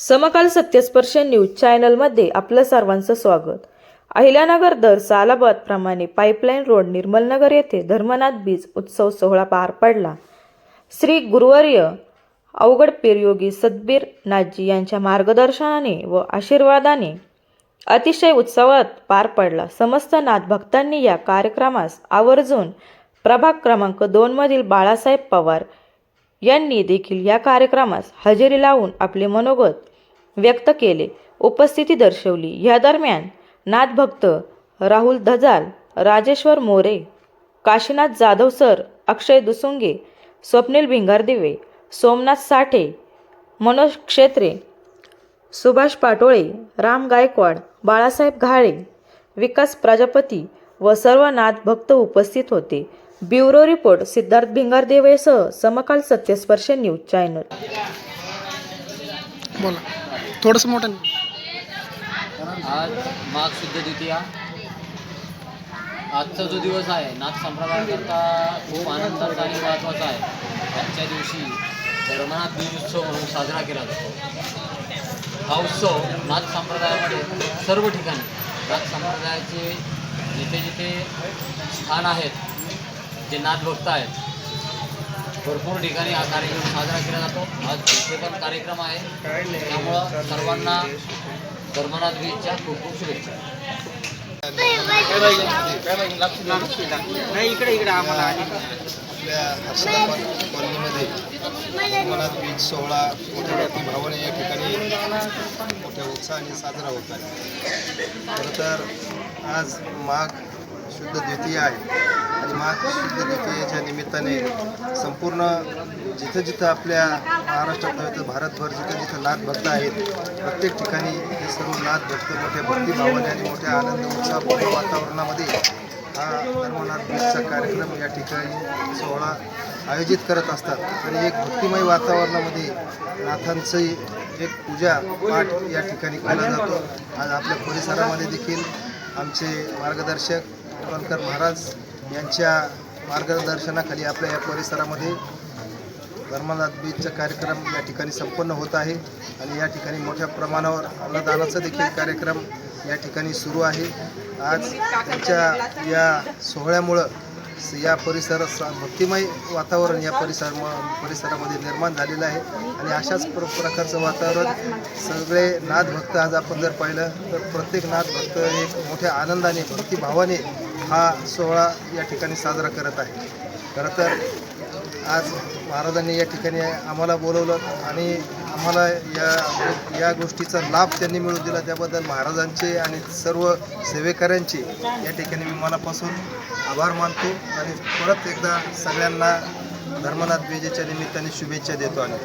समकाल Satyasparsh news चॅनलमध्ये आपलं सर्वांचं स्वागत. अहिल्यानगर दर सालाबादप्रमाणे पाईपलाईन रोड निर्मलनगर येथे धर्मनाथ बीज उत्सव सोहळा पार पडला. श्री गुरुवर्य अवघड पिरयोगी सद्बीर नाथजी यांच्या मार्गदर्शनाने व आशीर्वादाने अतिशय उत्सवात पार पडला. समस्त नाथ भक्तांनी या कार्यक्रमास आवर्जून प्रभाग क्रमांक दोनमधील बाळासाहेब पवार यांनी देखील या कार्यक्रमास हजेरी लावून आपले मनोगत व्यक्त केले. उपस्थिती दर्शवली. ह्या दरम्यान नाथभक्त राहुल धजाल राजेश्वर मोरे काशीनाथ जाधव सर अक्षय दुसुंगे स्वप्नील भिंगारदिवे सोमनाथ साठे मनोज क्षेत्रे सुभाष पाटोळे राम गायकवाड बाळासाहेब घाळे विकास प्रजापती व सर्व नाथ भक्त उपस्थित होते. ब्युरो रिपोर्ट सिद्धार्थ भिंगारदेवेसह समकाल सत्यस्पर्श न्यूज चॅनल. बोला. थोडंसं मोठं आज माघ शुद्ध द्वितीया. आजचा जो दिवस आहे नाथ संप्रदायाकरता खूप आनंदाचा आणि महत्त्वाचा आहे. आजच्या दिवशी धर्मनाथ बीज उत्सव म्हणून साजरा केला जातो. हा उत्सव नाथ संप्रदायामध्ये सर्व ठिकाणी नाथ संप्रदायाचे जिथे जिथे स्थान आहेत जे नाथ भक्त आहेत भरपूर ठिकाणी हा कार्यक्रम साजरा केला जातो. आज इथे पण कार्यक्रम आहे. त्यामुळं सर्वांना धर्मनाथ बीजच्या खूप खूप शुभेच्छा. आपल्या हर्षदाबाद कॉलनीमध्ये मनात बीज सोहळा मोठ्या भक्तिभावाने या ठिकाणी मोठ्या उत्साहाने साजरा होत आहे. खरं तर आज माघ शुद्ध द्वितीय आहे. आणि माघ शुद्ध निमित्ताने संपूर्ण जिथं जिथं आपल्या महाराष्ट्रात नव्हे तर भारतभर जिथं जिथं नाथ भक्त आहेत प्रत्येक ठिकाणी हे सर्व नाथ भक्त मोठ्या भक्तिभावाने आणि मोठ्या आनंद उत्साहपूर्ण वातावरणामध्ये हा धर्मनाथ बीजचा कार्यक्रम या ठिकाणी सोहळा आयोजित करत असतात. आणि एक भक्तिमय वातावरणामध्ये नाथांचंही एक पूजा पाठ या ठिकाणी केला जातो. आज आपल्या परिसरामध्ये देखील आमचे मार्गदर्शक कणकर महाराज यांच्या मार्गदर्शनाखाली आपल्या या परिसरामध्ये धर्मनाथ बीजचा कार्यक्रम या ठिकाणी संपन्न होत आहे आणि या ठिकाणी मोठ्या प्रमाणावर अन्नदानाचा देखील कार्यक्रम या ठिकाणी सुरू आहे. आज त्यांच्या या सोहळ्यामुळं या परिसरात भक्तिमय वातावरण या परिसर परिसरामध्ये निर्माण झालेलं आहे आणि अशाच प्र प्रकारचं वातावरण सगळे नाथभक्त आज आपण जर पाहिलं तर प्रत्येक नाथभक्त एक मोठ्या आनंदाने भक्तिभावाने हा सोहळा या ठिकाणी साजरा करत आहे. खरं तर आज महाराजांनी या ठिकाणी आम्हाला बोलवलं आणि आम्हाला या या गोष्टीचा लाभ त्यांनी मिळवून दिला. त्याबद्दल महाराजांचे आणि सर्व सेवेकऱ्यांचे या ठिकाणी मी मनापासून आभार मानतो आणि परत एकदा सगळ्यांना धर्मनाथ बेजेच्या निमित्ताने शुभेच्छा देतो आणि